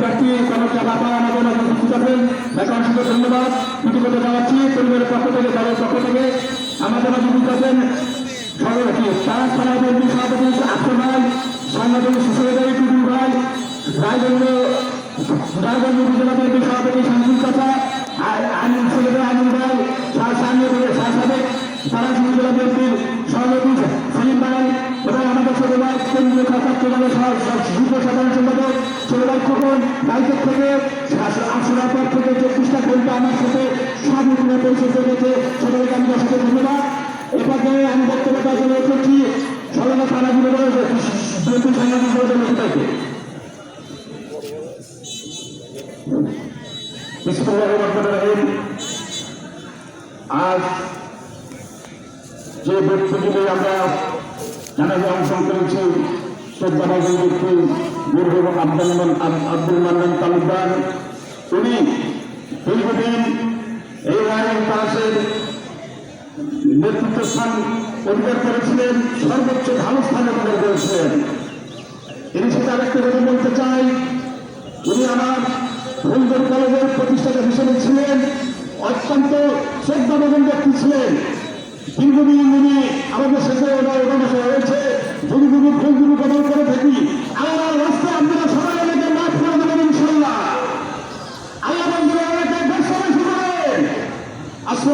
প্রার্থী কনকটা বাবা আমাদের মাঝে উপস্থিত আছেন। তাকে অসংখ্য ধন্যবাদ। কৃতজ্ঞতা জানাচ্ছি, পরিবারের পক্ষ থেকে, দলের পক্ষ থেকে আমাদের মাঝে উপস্থিত আছেন সভাপতি সভাপতি সভাপতি ভাই সাংবাদিক সুসহদায়ী টুটুল ভাই, রায়গঞ্জ রায়গঞ্জ উপজেলা বিএনপি সভাপতি শামসুল চাচা আমিন ছেলেদের আমিন ভাই সামনে সাথে সারা উপজেলা বিএনপির সভাপতি সেলিম ভাই, এবং আমাদের ভাই কেন্দ্রীয় কেন্দ্রের যুব সাধারণ সম্পাদক খোকন রাইজের থেকে আসলার পর থেকে চব্বিশটা ঘণ্টা আমার সাথে সব মিটিংয়ে পৌঁছে চলেছে। ছোট আমি অসংখ্য ধন্যবাদ। এটাকে আমি বক্তব্য আসলে করছি। সবাই তারা জুড়ে রয়েছে বিএনপি সাংবাদিক সহযোগিতাকে বিসমুল্লাহির আজ যে ব্যক্তিগুলি আমরা জানাজা অংশগ্রহণ সর্বোচ্চ ভালো স্থান অধিকার করেছিলেন সেটা আরেকটা কথা বলতে চাই, উনি আমার ফুলগড় কলেজের প্রতিষ্ঠাতা হিসেবে ছিলেন, অত্যন্ত শ্রদ্ধাভাজন ব্যক্তি ছিলেন। দীর্ঘদিন উনি আমাদের শেষে ওনার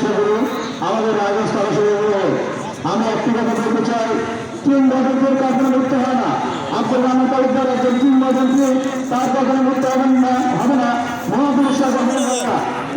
শিক্ষাগুরু আমাদের রাজনীতি সরাসরি আমি একটি কথা চাই, তিন বছর কখনো করতে হয় না। আব্দুল রহমান তালুকদার একজন তিন বছর তার কখনো করতে হবে না হবে না। মহাপুরুষরা